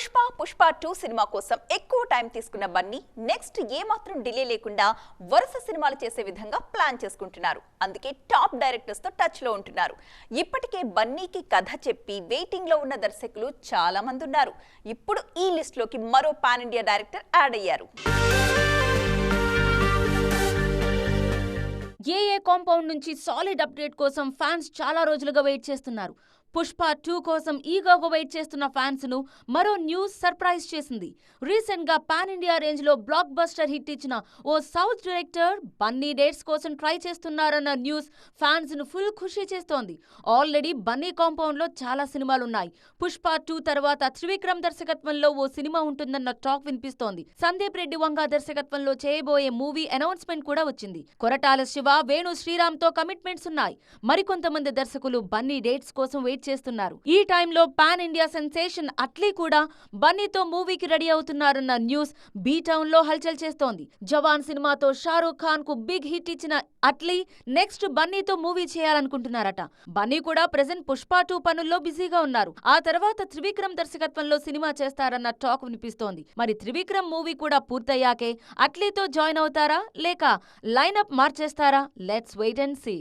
Pushpa Pushpa two cinema కోసం ఎక్కువ time తీసుకున్న బన్నీ నెక్స్ట్ ఏమాత్రం డిలే లేకుండా వరుస సినిమాలు చేసే విధంగా ప్లాన్ చేసుకుంటున్నారు. అందుకే టాప్ డైరెక్టర్స్తో టచ్లో ఉంటున్నారు. ఇప్పటికే బన్నీకి కథ చెప్పి వెయిటింగ్లో ఉన్న దర్శకులు చాలా మంది ఉన్నారు. ఇప్పుడు ఈ లిస్ట్లోకి మరో పాన్ ఇండియా డైరెక్టర్ యాడ్ అయ్యారు. ఏఏ కాంపౌండ్ నుంచి సాలిడ్ అప్డేట్ కోసం ఫ్యాన్స్ చాలా రోజులుగా వెయిట్ చేస్తున్నారు. పుష్ప టూ కోసం ఈగోగా వెయిట్ చేస్తున్న ఫ్యాన్స్ను మరో న్యూస్ సర్ప్రైజ్ చేసింది. రీసెంట్గా పాన్ ఇండియా రేంజ్లో బ్లాక్ బస్టర్ హిట్ ఇచ్చిన ఓ సౌత్ డైరెక్టర్ బన్నీ డేట్స్ కోసం ట్రై చేస్తున్నారన్న న్యూస్ ఫ్యాన్స్ను ఫుల్ ఖుషి చేస్తోంది. ఆల్రెడీ బన్నీ కాంపౌండ్లో చాలా సినిమాలు ఉన్నాయి పుష్ప టూ తర్వాత త్రివిక్రమ్ దర్శకత్వంలో ఓ సినిమా ఉంటుందన్న టాక్ వినిపిస్తోంది. సందీప్ రెడ్డి వంగ దర్శకత్వంలో చేయబోయే మూవీ అనౌన్స్మెంట్ కూడా వచ్చింది. కొరటాల శివ వేణు శ్రీరామ్తో కమిట్మెంట్స్ ఉన్నాయి. మరికొంతమంది దర్శకులు బన్నీ డేట్స్ కోసం వెయిట్ చేస్తున్నారు ఈ టైంలో పాన్ ఇండియా సెన్సేషన్ అట్లీ కూడా బన్నీతో మూవీకి రెడీ అవుతున్నారన్న న్యూస్ బీ టౌన్లో హల్చల్ చేస్తోంది. జవాన్ సినిమాతో షారూక్ ఖాన్కు బిగ్ హిట్ ఇచ్చిన అట్లీ నెక్స్ట్ బన్నీతో మూవీ చేయాలనుకుంటున్నారట. బన్నీ కూడా ప్రెసెంట్ పుష్ప టూ పనుల్లో బిజీగా ఉన్నారు. ఆ తర్వాత త్రివిక్రమ్ దర్శకత్వంలో సినిమా చేస్తారన్న టాక్ వినిపిస్తోంది. మరి త్రివిక్రమ్ మూవీ కూడా పూర్తయ్యాకే అట్లీతో జాయిన్ అవుతారా? లేక lineup మార్చేస్తారా? Let's wait and see.